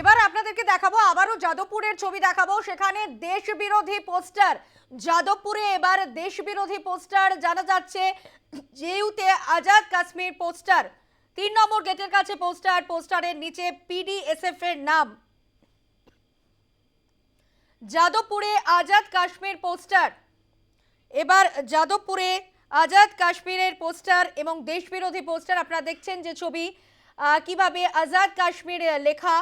এবার আপনাদেরকে দেখাবো, আবারও যাদবপুরের ছবি দেখাবো। সেখানে দেশ বিরোধী পোস্টার। যাদবপুরে এবার দেশ বিরোধী পোস্টার জানা যাচ্ছে জেইউতে আজাদ কাশ্মীর পোস্টার। তিন নম্বর গেটের কাছে পোস্টার, পোস্টারের নিচে পিডিএসএফ এর নাম। যাদবপুরে আজাদ কাশ্মীর পোস্টার। এবার যাদবপুরে আজাদ কাশ্মীরের পোস্টার এবং দেশবিরোধী পোস্টার, আপনারা দেখছেন যে ছবি। কীভাবে আজাদ কাশ্মীর লেখা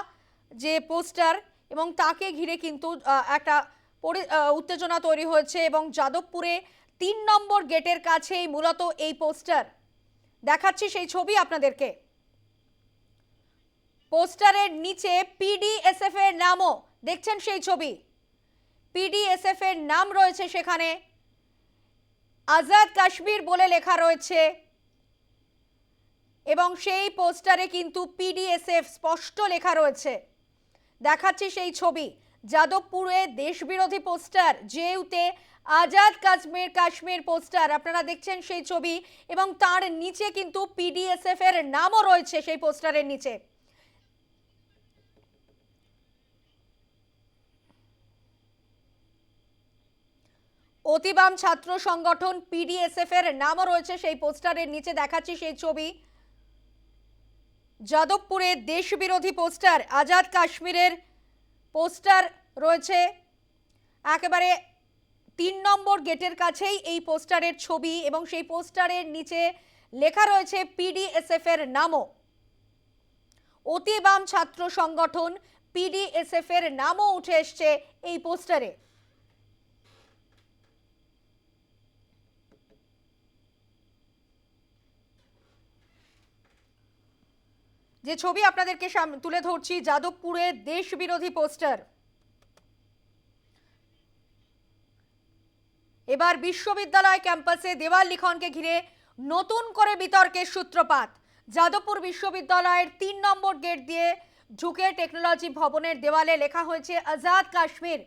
যে পোস্টার এবং তাকে ঘিরে কিন্তু একটা উত্তেজনা তৈরি হয়েছে এবং যাদবপুরে তিন নম্বর গেটের কাছেই মূলত এই পোস্টার। দেখাচ্ছি সেই ছবি আপনাদেরকে। পোস্টারের নিচে পিডিএসএফ এর নামও, দেখছেন সেই ছবি? পিডিএসএফ এর নাম রয়েছে সেখানে। আজাদ কাশ্মীর বলে লেখা রয়েছে। এবং সেই পোস্টারে কিন্তু পিডিএসএফ স্পষ্ট লেখা রয়েছে। দেখাচ্ছি সেই ছবি। যাদবপুরে দেশবিরোধী পোস্টার, জেউতে আজাদ কাশ্মীর কাশ্মীর পোস্টার। আপনারা দেখছেন সেই ছবি এবং তার নিচে কিন্তু পিডিএসএফ এর নামও রয়েছে সেই পোস্টারের নিচে। অতিবাম ছাত্র সংগঠন পিডিএসএফ এর নামও রয়েছে সেই পোস্টারের নিচে। দেখাচ্ছি সেই ছবি। যাদবপুরে দেশবিরোধী পোস্টার, আজাদ কাশ্মীরের পোস্টার রয়েছে। একেবারে তিন নম্বর গেটের কাছেই এই পোস্টারের ছবি এবং সেই পোস্টারের নিচে লেখা রয়েছে পিডিএসএফ এর নামও। অতি বাম ছাত্র সংগঠন পিডিএসএফ এর নামও উঠে এসছে এই পোস্টারে। যে ছবি আপনাদেরকে তুলে ধরছি, যাদবপুরে দেশ বিরোধী পোস্টার। এবার বিশ্ববিদ্যালয় ক্যাম্পাসে দেওয়াল লিখনকে ঘিরে নতুন করে বিতর্কের সূত্রপাত। যাদবপুর বিশ্ববিদ্যালয়ের তিন নম্বর গেট দিয়ে ঢুকে টেকনোলজি ভবনের দেওয়ালে লেখা হয়েছে, আজাদ কাশ্মীর,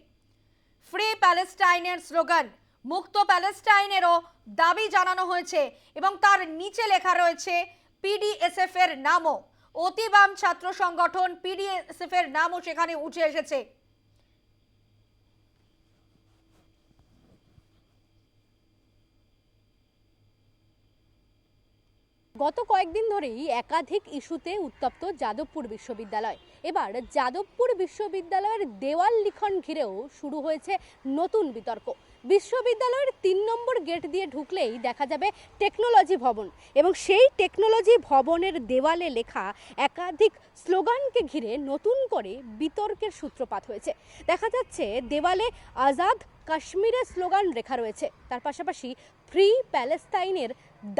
ফ্রি প্যালেস্টাইনের স্লোগান। মুক্ত প্যালেস্টাইনেরও দাবি জানানো হয়েছে এবং তার নিচে লেখা রয়েছে, পিডিএসএফ এর নামও। অতি বাম ছাত্র সংগঠন পিডিএসএফ এর নামও সেখানে উঠে এসেছে। গত কয়েকদিন ধরেই একাধিক ইস্যুতে উত্তপ্ত যাদবপুর বিশ্ববিদ্যালয়। এবার যাদবপুর বিশ্ববিদ্যালয়ের দেওয়াল লিখন ঘিরেও শুরু হয়েছে নতুন বিতর্ক। বিশ্ববিদ্যালয়ের তিন নম্বর গেট দিয়ে ঢুকলেই দেখা যাবে টেকনোলজি ভবন। এবং সেই টেকনোলজি ভবনের দেওয়ালে লেখা একাধিক স্লোগানকে ঘিরে নতুন করে বিতর্কের সূত্রপাত হয়েছে। দেখা যাচ্ছে দেওয়ালে আজাদ কাশ্মীরের স্লোগান রেখা রয়েছে। তার পাশাপাশি ফ্রি প্যালেস্তাইনের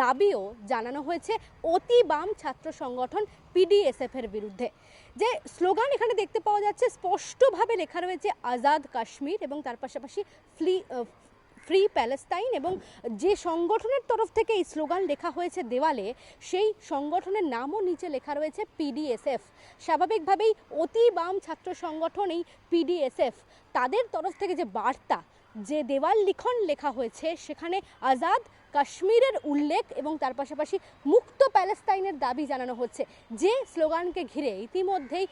দাবিও জানানো হয়েছে অতি বাম ছাত্র সংগঠন পিডিএসএফ এর বিরুদ্ধে। যে স্লোগান এখানে দেখতে পাওয়া যাচ্ছে, স্পষ্টভাবে লেখা রয়েছে আজাদ কাশ্মীর এবং তার পাশাপাশি ফ্লি ফ্রি প্যালেস্তাইন এবং যে সংগঠনের তরফ থেকে এই স্লোগান লেখা হয়েছে দেওয়ালে, সেই সংগঠনের নামও নিচে লেখা রয়েছে পিডিএসএফ স্বাভাবিকভাবেই অতি বাম ছাত্র সংগঠন এই পিডিএসএফ তাদের তরফ থেকে যে বার্তা, যে দেওয়াল লিখন লেখা হয়েছে, সেখানে আজাদ কাশ্মীরের উল্লেখ এবং তার পাশাপাশি মুক্ত প্যালেস্তাইনের দাবি জানানো হচ্ছে। যে স্লোগানকে ঘিরে ইতিমধ্যেই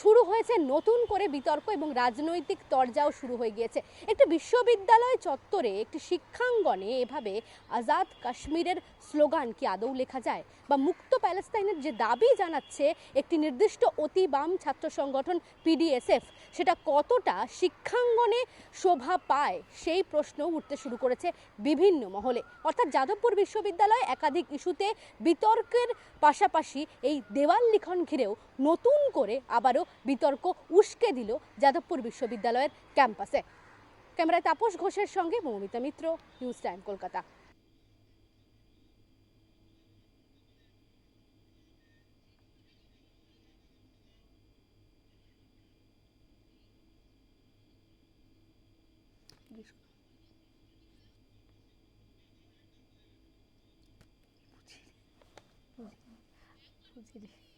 শুরু হয়েছে নতুন করে বিতর্ক এবং রাজনৈতিক তরজাও শুরু হয়ে গিয়েছে। একটি বিশ্ববিদ্যালয় চত্বরে একটি শিক্ষাঙ্গনে এভাবে আজাদ কাশ্মীরের স্লোগান কি আদৌ লেখা যায়? বা মুক্ত প্যালেস্তাইনের যে দাবি জানাচ্ছে একটি নির্দিষ্ট অতি বাম ছাত্র সংগঠন পিডিএসএফ, সেটা কতটা শিক্ষাঙ্গনে শোভা পায়? সেই প্রশ্ন উঠতে শুরু করেছে বিভিন্ন মহলে। অর্থাৎ যাদবপুর বিশ্ববিদ্যালয় একাধিক ইস্যুতে বিতর্কের পাশাপাশি এই দেওয়াল লিখন ঘিরেও নতুন করে আবারও বিতর্ক উস্কে দিল যাদবপুর বিশ্ববিদ্যালয়ের ক্যাম্পাসে। ক্যামেরায় তাপস ঘোষের সঙ্গে মৌমিতা মিত্র, নিউজ টাইম কলকাতা। বুঝিয়ে